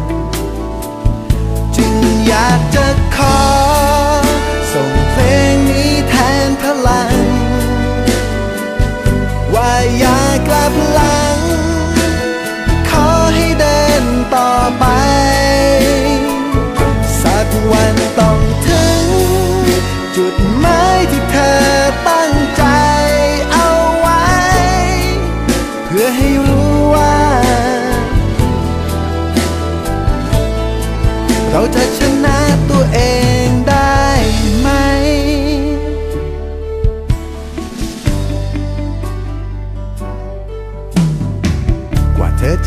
อย ขอ ส่งเพลงนี้แทนพลัง ว่าอย่ากลับหลัง ขอให้เดินต่อไป สักวันต้องถึง จุดหมายที่เธอตั้งใจเอาไว้ เพื่อให้รู้ว่า เราจะชนะ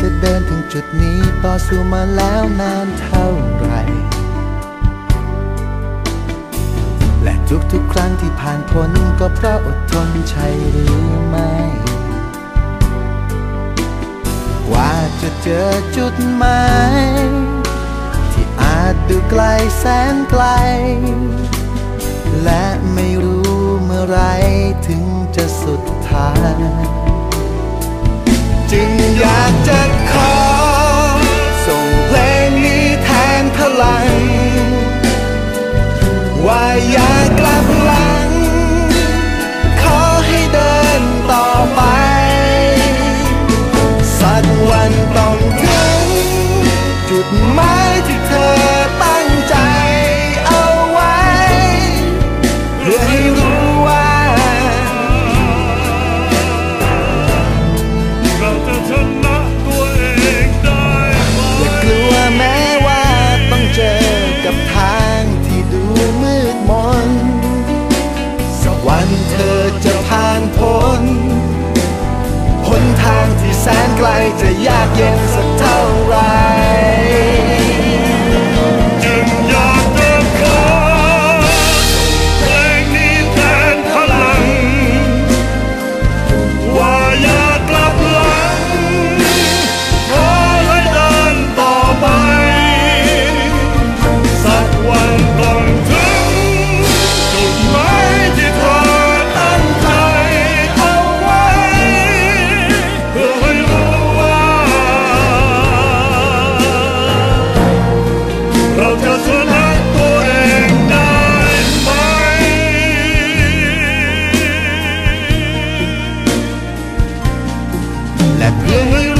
จะเดินถึงจุดนี้ต่อสู้มาแล้วนานเท่าไหรและทุกๆครั้งที่ผ่านพ้นก็เพราะอดทนใช่หรือไม่ กว่าจะเจอจุดหมายที่อาจดูไกลแสนไกล และไม่รู้เมื่อไรถึงจะสุดทาง อย่ากลับหลัง ขอให้เดินต่อไป สักวันต้องถึงจุดหมายที่ แสนไแ